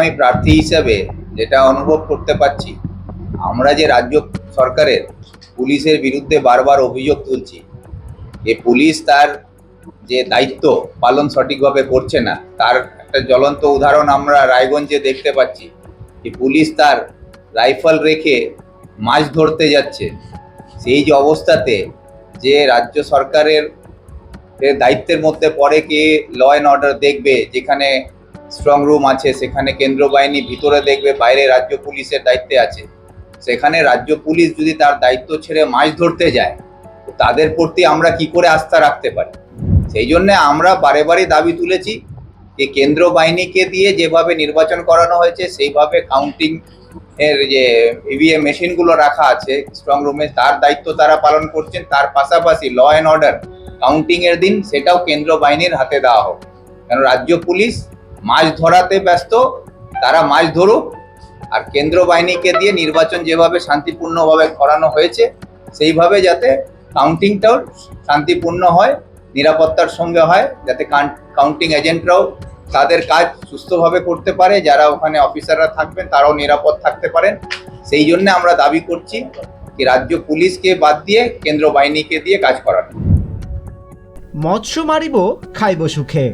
আমি প্রার্থী হিসাবে যেটা অনুভব করতে পারছি, আমরা যে রাজ্য সরকারের পুলিশের বিরুদ্ধে বারবার অভিযোগ তুলছি যে পুলিশ তার যে দায়িত্ব পালন সঠিকভাবে করছে না, তার একটা জ্বলন্ত উদাহরণ আমরা রায়গঞ্জে দেখতে পাচ্ছি, যে পুলিশ তার রাইফেল রেখে মাছ ধরতে যাচ্ছে। সেই যে অবস্থাতে যে রাজ্য সরকারের দায়িত্বের মধ্যে পরে কে ল অ্যান্ড অর্ডার দেখবে, যেখানে স্ট্রং রুম আছে, সেখানে কেন্দ্র বাহিনী ভিতরে দেখবে, বাইরে রাজ্য পুলিশের দায়িত্বে আছে। সেখানে রাজ্য পুলিশ যদি তার দায়িত্ব ছেড়ে মাছ ধরতে যায়, তো তাদের প্রতি আমরা কি করে আস্থা রাখতে পারি? সেই জন্য আমরা বারে বারে দাবি তুলেছি যে কেন্দ্র বাহিনীকে দিয়ে যেভাবে নির্বাচন করানো হয়েছে, সেইভাবে কাউন্টিং এর যে ইভিএম মেশিনগুলো রাখা আছে স্ট্রং রুমে তার দায়িত্ব তারা পালন করছেন। তার পাশাপাশি ল অ্যান্ড অর্ডার কাউন্টিংয়ের দিন, সেটাও কেন্দ্র বাহিনীর হাতে দেওয়া হোক। কেন রাজ্য পুলিশ মাছ ধরাতে ব্যস্ত, তারা মাছ ধরুক। আর কেন্দ্র বাহিনীকে দিয়ে নির্বাচন যেভাবে শান্তিপূর্ণভাবে করানো হয়েছে, সেইভাবে যাতে কাউন্টিংটাও শান্তিপূর্ণ হয়, নিরাপত্তার সঙ্গে হয়, যাতে কাউন্টিং এজেন্টরাও তাদের কাজ সুস্থভাবে করতে পারে, যারা ওখানে অফিসাররা থাকবেন, তারাও নিরাপদ থাকতে পারেন। সেই জন্য আমরা দাবি করছি কি রাজ্য পুলিশকে বাদ দিয়ে কেন্দ্র বাহিনীকে দিয়ে কাজ করানো। মৎস্য মারিব খাইব সুখে।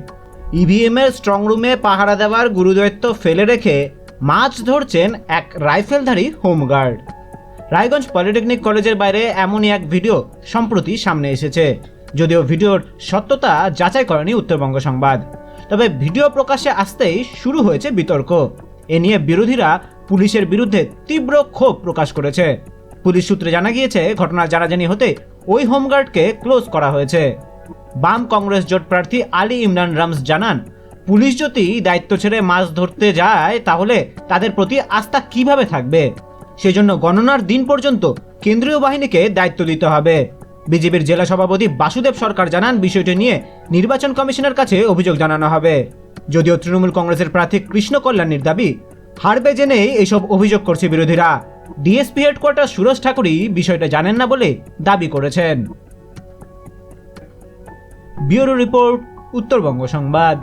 ইভিএমের স্ট্রংরুমে পাহারা দেওয়ার গুরুদায়িত্ব ফেলে রেখে মাছ ধরছেন এক রাইফেলধারী হোমগার্ড রায়গঞ্জ পলিটেকনিক কলেজের বাইরে এমনই এক ভিডিও সম্প্রতি সামনে এসেছে। যদিও ভিডিওর সত্যতা যাচাই করেনি উত্তরবঙ্গ সংবাদ। তবে ভিডিও প্রকাশে আসতেই শুরু হয়েছে বিতর্ক। এ নিয়ে বিরোধীরা পুলিশের বিরুদ্ধে তীব্র ক্ষোভ প্রকাশ করেছে। পুলিশ সূত্রে জানা গিয়েছে ঘটনা জানাজানি হতে ওই হোমগার্ডকে ক্লোজ করা হয়েছে। বাম কংগ্রেস জোট প্রার্থী আলী ইমরান রামস জানান, পুলিশ যদি দায়িত্ব ছেড়ে মাছ ধরতে যায়, তাহলে তাদের প্রতি আস্থা কীভাবে থাকবে? সেজন্য গণনার দিন পর্যন্ত কেন্দ্রীয় বাহিনীকে দায়িত্ব দিতে হবে। বিজেপির জেলা সভাপতি বাসুদেব সরকার জানান, বিষয়টি নিয়ে নির্বাচন কমিশনের কাছে অভিযোগ জানানো হবে। যদিও তৃণমূল কংগ্রেসের প্রার্থী কৃষ্ণ কল্যাণীর দাবি, হারবে জেনেই এইসব অভিযোগ করছে বিরোধীরা। ডিএসপি হেডকোয়ার্টার সুরজ ঠাকুরই বিষয়টা জানেন না বলে দাবি করেছেন। ব্যুরো রিপোর্ট উত্তরবঙ্গ সংবাদ